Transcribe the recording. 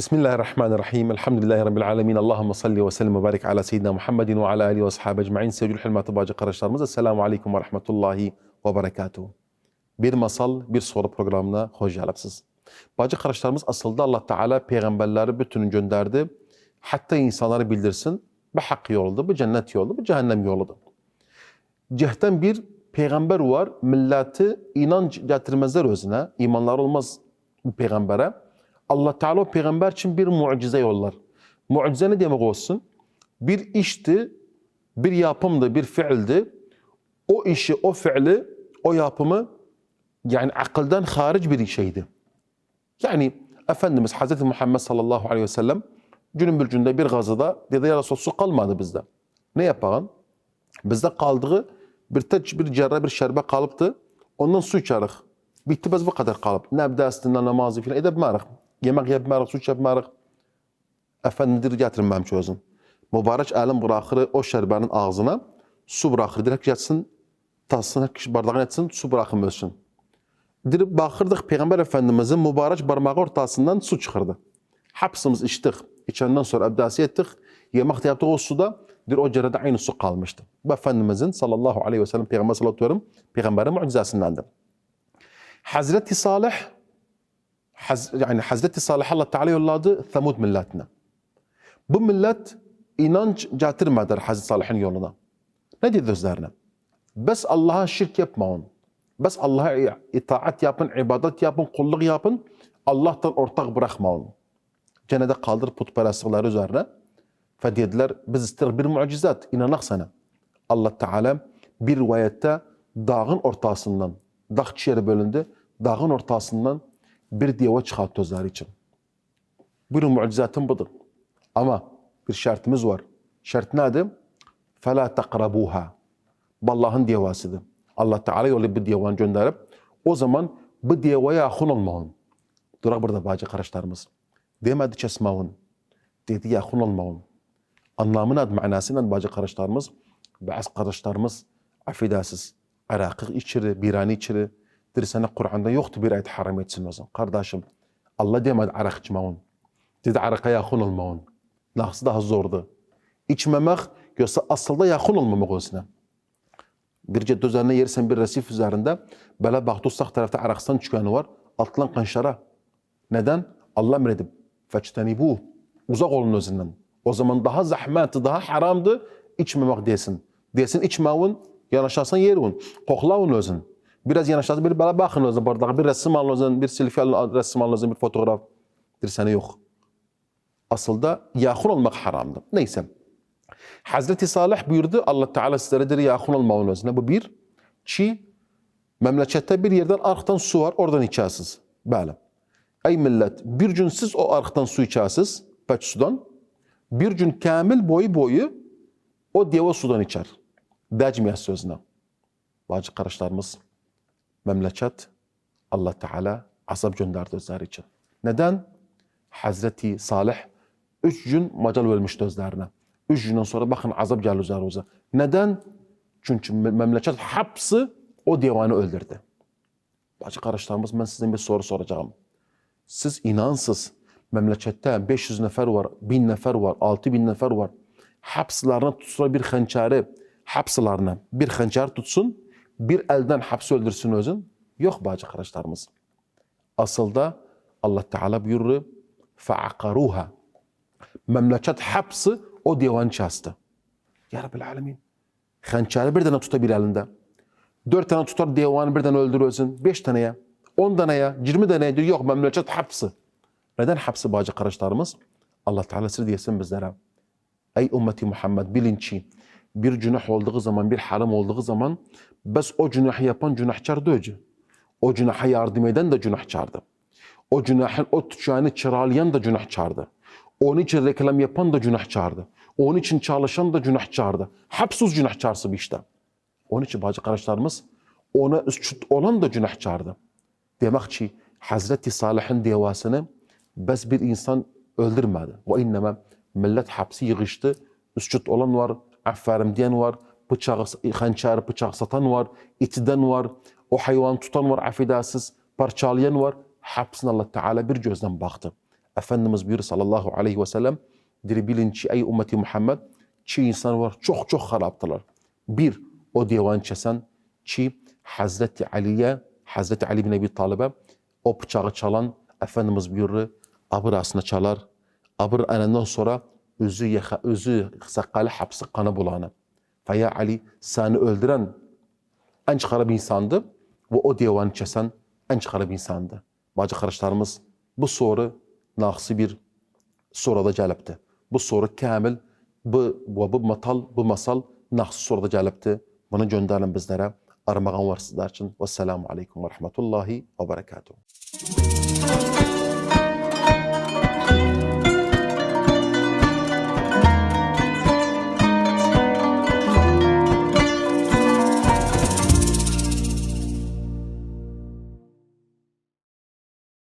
Bismillahirrahmanirrahim. Elhamdülillahi Rabbil alemin. Allahümme salli ve sellem ve barik ala seyyidina Muhammedin ve ala alihi ve sahabe ecma'in. Sevgili Hilmat Bacı kardeşlerimiz. Esselamu aleyküm ve rahmetullahi ve berekatuhu. Bir masal, bir soru programına hoş geldiniz. Bacı kardeşlerimiz aslında Allah Teala peygamberleri bütünü gönderdi. Hatta insanları bildirsin. Bu hak yoludur, bu cennet yoludur, bu cehennem yoludur. Cehden bir peygamber var. Milleti inanç getirmezler özüne. imanlar olmaz bu peygambere. Allah Teala o peygamber için bir mucize yollar. Mucize ne demek olsun? Bir işti, bir yapımdı, bir fiildi. O işi, o fiili, o yapımı yani akıldan hariç bir şeydi. Yani Efendimiz Hazreti Muhammed sallallahu aleyhi ve sellem günün bir günde bir gazada dedi ya Resulallah su kalmadı bizde. Ne yapalım? Bizde kaldığı bir teç bir cerre bir şerbe kalıptı. Ondan su içerik. Bitti biz bu kadar kalıp. Ne abdestinden namazı filan edip marık. Yemek yapmarıq, su içəpmarıq. Efendidir gətirməm çözüm. Mübarək əlim bıraxır o şərbənin ağzına, su bıraxır. Direkt yatsın, tassın, hər kişi bardağını etsin, su bıraxın ölsün. Dirib baxırdıq Peyğəmbər Efendimizin mübarək barmağı ortasından su çıxırdı. Hapsımız içdik. İçəndən sonra əbdəsi etdik. Yemək də yapdıq o suda. Bir o cərədə aynı su qalmışdı. Bu Efendimizin sallallahu aleyhi ve sellem Peyğəmbər sallallahu aleyhi ve sellem Peyğəmbərin mucizəsindəndir. Hazreti Salih Haz, yani Hazreti Salih Allah Teala yolladı Thamud milletine. Bu millet inanç getirmediler Hazreti Salih'in yoluna. Ne dedi üzerine? Bes Allah'a şirk yapmayın. Bes Allah'a itaat yapın, ibadet yapın, kulluk yapın. Allah'tan ortak bırakmayın. Cenede kaldır putperestlikler üzerine. Ve dediler biz istedik bir mucizat. İnanak sana. Allah Teala bir rivayette dağın ortasından, dağ çiğeri bölündü. Dağın ortasından bir diyova çıkarttı özleri için. Buyurun mucizatın budur. Ama bir şartımız var. Şart nedir? فَلَا تَقْرَبُوهَا Bu Allah'ın diyavasıdır. Allah Teala yolu bir diyavanı gönderip o zaman bu diyavaya yakın olmayın. Durak burada bacı kardeşlerimiz. Demedi kesmağın. Dedi yakın olmayın. Anlamını adı manasıyla bacı kardeşlerimiz bazı kardeşlerimiz affedersiz. Irak'ı içiri, birani içiri, bir sene Kur'an'da yoktu bir ayet haram etsin o zaman. Kardeşim Allah demedi arak içmeyin. Dedi araka yakın olmayın. Nasıl daha zordu. İçmemek yoksa aslında yakın olmamak olsun. Bir üzerine yersen bir resif üzerinde böyle baktı sağ tarafta Arakistan çıkanı var. Altlan kanşara. Neden? Allah emredip feçteni bu. Uzak olun özünden. O zaman daha zahmetli, daha haramdı içmemek desin. Desin içmeyin, yanaşarsan yerin. Koklayın özün. Biraz yanaşladı bir böyle bakın özün bardağa. Bir resim alın bir selfie alın, resim alın bir fotoğraf. Bir sene yok. Aslında yakın olmak haramdı. Neyse. Hazreti Salih buyurdu Allah Teala sizlere dedi yakın olmayın özüne. Bu bir. Çi memlekette bir yerden arktan su var oradan içersiniz. Böyle. Ey millet bir gün siz o arktan su içersiniz. Peç sudan. Bir gün kamil boyu boyu o deva sudan içer. Dəcmiyə sözünə. Bacı qardaşlarımız, memleket Allah Teala azap gönderdi özleri için. Neden? Hazreti Salih üç gün macal vermişti özlerine. Üç günden sonra bakın azap geldi üzerinize. Neden? Çünkü memleket hapsi o divanı öldürdü. Bacı kardeşlerimiz ben size bir soru soracağım. Siz inansız memlekette 500 nefer var, 1000 nefer var, 6000 nefer var. Hapslarına tutsa bir hançeri, hapslarına bir hançer tutsun, bir elden hapsi öldürsün özün. Yok bacı kardeşlerimiz. Aslında Allah Teala buyurur فَعَقَرُوهَا Memleket hapsi o divan çastı. Ya Rabbil Alemin. Hançeri bir tane tutabilir elinde. Dört tane tutar divanı birden öldürürsün. Beş taneye, on taneye, yirmi taneye diyor. Yok memleket hapsi. Neden hapsi bacı kardeşlerimiz? Allah Teala size diyesin bizlere. Ey ümmeti Muhammed bilin ki bir günah olduğu zaman, bir haram olduğu zaman bes o günahı yapan günahkar döyücü. O günaha yardım eden de günahkardı. O günahın o tüccarını çıralayan da günahkardı. Onun için reklam yapan da günahkardı. Onun için çalışan da günahkardı. Hepsiz günahkarsı bir işte. Onun için bacı kardeşlerimiz ona üstüt olan da günahkardı. Demek ki Hazreti Salih'in devasını bes bir insan öldürmedi. Ve inneme millet hapsi yığıştı. Üstüt olan var, aferin diyen var, bıçağı, hançer bıçak satan var, itiden var, o hayvan tutan var affedersiz, parçalayan var. Hepsine Allah Teala bir gözden baktı. Efendimiz buyuruyor sallallahu aleyhi ve sellem diri bilin ki ey ümmeti Muhammed çi insan var çok çok haraptılar. Bir o divan çesen ki Hazreti Ali'ye Hazreti Ali bin Ebi Talib'e o bıçağı çalan Efendimiz buyuruyor abırasını çalar. Abır anından sonra özü, yaka, özü sakalı hapsi kanı bulanı. Fe ya Ali seni öldüren en çıkarı insandı ve o divanı kesen en çıkarı insandı. Bacı kardeşlerimiz bu soru naksı bir soruda gelipti. Bu soru kamil bu, bu matal, bu masal naksı soruda gelipti. Bunu gönderin bizlere. Armağan var sizler için. Vesselamu aleyküm ve rahmetullahi ve berekatuhu.